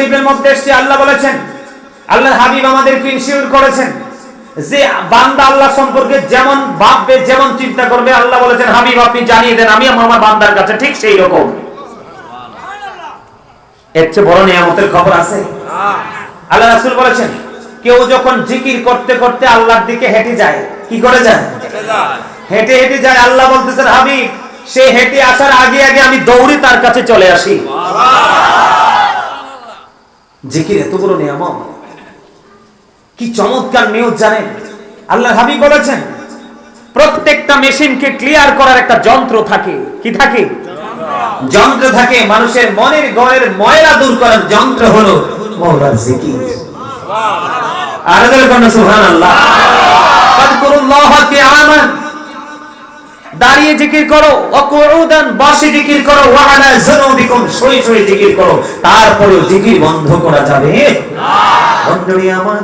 শরীফের মধ্যে এসছে, আল্লাহ বলেছেন, আল্লাহর হাবিব আমাদেরকে ইনশিওর করেছেন। যে বান্দা আল্লাহ সম্পর্কে যেমন ভাববে, যেমন চিন্তা করবে, আল্লাহ বলেছেন, হাবিব, আপনি জানিয়ে দেন, আমি আমার বান্দার কাছে ঠিক সেই রকম। এর চেয়ে বড় নিয়ামতের খবর আছে। আল্লাহ রাসূল বলেছেন, কেউ যখন জিকির করতে করতে আল্লাহর দিকে হেঁটে যায়, কি করে যায়? হেঁটে হেঁটে যায়, আল্লাহ বলতেছেন, হাবিব, সে হেঁটে আসার আগে আগে আমি দৌড়ে তার কাছে চলে আসি। জিকির এত বড় নিয়ামত। কি চমৎকার নিউজ জানেন? আল্লাহ হাবিব বলেছেন, প্রত্যেকটা মেশিনকে ক্লিয়ার করার একটা যন্ত্র থাকে। কি থাকে? যন্ত্র থাকে, মানুষের মনের গড়ের ময়লা দূর করার যন্ত্র হলো মৌলার জিকির। আর কোন সুবহানাল্লাহ। কিয়ামান দাঁড়িয়ে জিকির করো, অকুউদান বসে জিকির করো ওয়া আলা যুনুবিকুম শুয়ে শুয়ে জিকির করো, তারপরেও জিকির বন্ধ করা যাবে। না বন্ধুরি আমার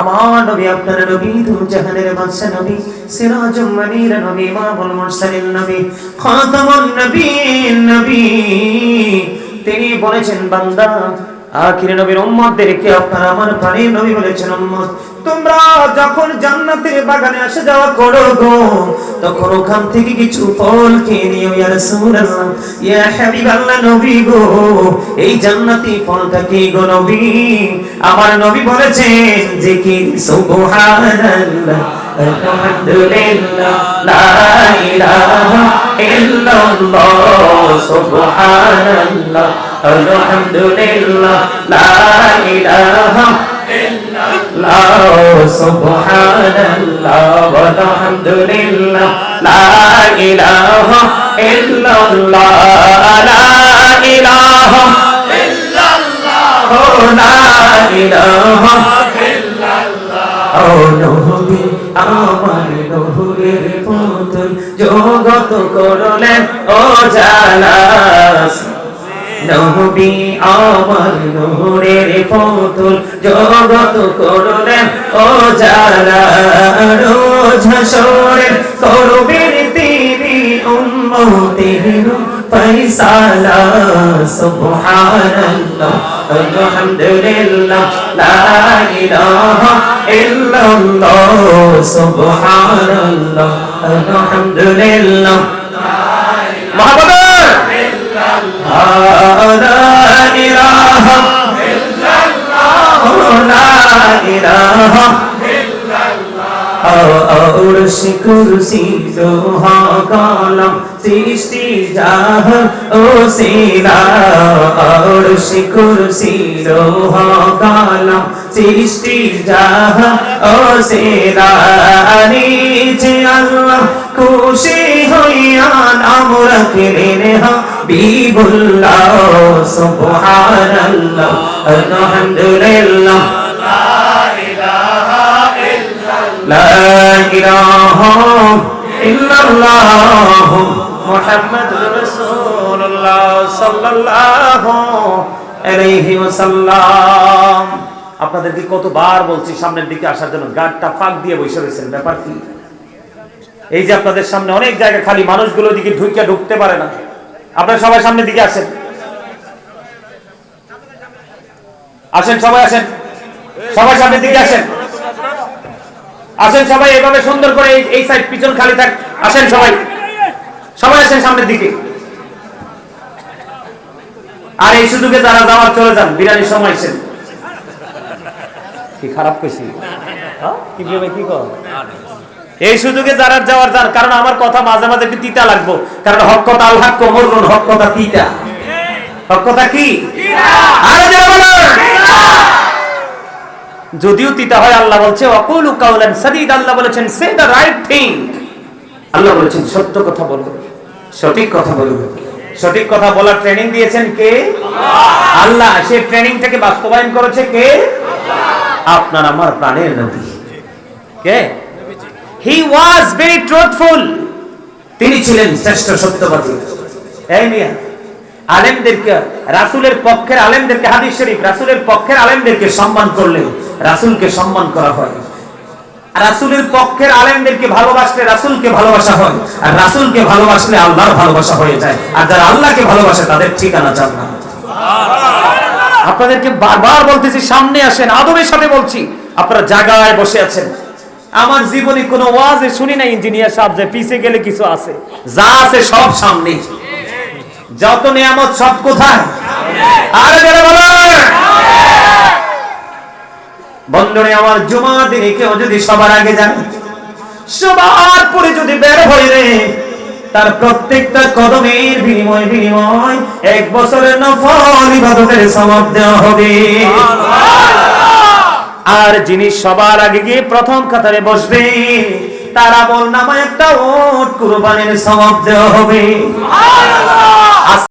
আমার নবী আপনার নবী জাহানের বাদশা নবী, সিরাজুম নবী মুরসালিন নবী, খাতামুন নবীন নবী। তিনি বলেছেন, বান্দা আখির নবীর উম্মতদেরকে আপনারা আমার প্রাণের নবী বলেছেন, উম্মত, তোমরা যখন জান্নাতের বাগানে আসে যাওয়া করো গো, তখন ওখান থেকে কিছু ফল খেয়ে নিও, ইয়া রাসূলুল্লাহ, ইয়া হাবিবাল্লাহ নবী গো, এই জান্নাতি ফলটা কি গো নবী? আমার নবী বলেছেন যে কি সুবহানাল্লাহ, আলহামদুলিল্লাহ, লা ইলাহা ইল্লাল্লাহ, সুবহানাল্লাহ আলহামদুলিল্লাহ, লা ইলাহা ইল্লাল্লাহ, সুবহানাল্লাহ walhamdulillah লা ইলাহা ইল্লাল্লাহ, লা ইলাহা ইল্লাল্লাহ, লা ইলাহা ও নবী, আমার নহুরের পুতুল, জগত করলেন, ও জালাস নবী আমার নূরের পুতুল জগত করলেন ও জালা রোজ হাসরের করবেন তিনি উম্মতের ফয়সালা। সুবহানাল্লাহ আলহামদুলিল্লাহ লা ইলাহা ইল্লাল্লাহ সুবহানাল্লাহ আলহামদুলিল্লাহ। মহাবদর لا لا إله অরশ কুরসি লোহা কালাম সৃষ্টি জাহ ও সিলা অরশ কুরসি লোহা কালাম সৃষ্টি জাহ ও নিচে আল্লাহ খুশি হইয়া নাম রাখলেন হাবিবুল্লাহ, সুবহানাল্লাহ, আলহামদুলিল্লাহ। لا إله إلا الله محمد رسول الله صلى الله عليه وسلم আপনাদেরকে কতবার বলছি সামনের দিকে আসার জন্য গাড়টা ফাঁক দিয়ে বসে রয়েছেন ব্যাপার কি এই যে আপনাদের সামনে অনেক জায়গা খালি মানুষগুলো দিকে ঢুকে ঢুকতে পারে না আপনারা সবাই সামনের দিকে আসেন আসেন সবাই আসেন সবাই সামনের দিকে আসেন আসেন সবাই এভাবে সুন্দর করে এই- সাইড পিছন খালি থাক। আসেন সবাই। সবাই আসেন সামনের দিকে। আর এই সুযোগে যারা যাওয়ার চলে যান বিরানির সময় আসেন কি খারাপ কইছি? হ্যাঁ? কি কি কর? এই সুযোগে যারা যাওয়ার যান কারণ আমার কথা মাঝে মাঝে একটু তিতা লাগবো। কারণ হক কথা আল হাক কোমর হক কথা তিতা। হক কথা কি? আরে যদিও তিতা হয় আল্লাহ বলছে অকুলু কাউলান সাদিদ আল্লাহ বলেছেন সে দ্য রাইট থিং আল্লাহ বলেছেন সত্য কথা বলব সঠিক কথা বলব সঠিক কথা বলার ট্রেনিং দিয়েছেন কে? আল্লাহ। সে ট্রেনিংটাকে বাস্তবায়ন করেছে কে? আপনার আমার প্রাণের নবী। কে? হি ওয়াজ ভেরি ট্রুথফুল তিনি ছিলেন শ্রেষ্ঠ সত্যবাদী। এই মিয়া আলেমদেরকে রাসূলের পক্ষের আলেমদেরকে হাদিস শরীফ রাসূলের পক্ষের আলেমদেরকে সম্মান করলে রাসূলকে সম্মান করা হয়। রাসূলের পক্ষের আলেমদেরকে ভালোবাসলে রাসূলকে ভালোবাসা হয়, আর রাসূলকে ভালোবাসলে আল্লাহর ভালোবাসা হয়ে যায়। আর যারা আল্লাহকে ভালোবাসে, তাদের ঠিকানা জান্নাত। আপনাদেরকে বারবার বলতেছি, সামনে আসেন, আদবের সাথে বলছি, আপনারা জায়গায় বসে আছেন। আমার জীবনে কোনো ওয়াজে শুনি না ইঞ্জিনিয়ার সাহেব, যে পিছে গেলে কিছু আছে। যা আছে সব সামনে। যত নিয়ামত সব কোথায়? আরে বলো বন্ধনে আমার জুমা দিনে কেউ যদি সবার আগে যায়, সবার পরে যদি বের হয়ে রে, তার প্রত্যেকটা কদমের বিনিময় বিনিময়, এক বছরের নফল ইবাদতের সমাপ দেওয়া হবে। আর যিনি সবার আগে গিয়ে প্রথম কাতারে বসবে, তার আমল নামায় একটা ওট কুরবানির সমাপ দেওয়া হবে।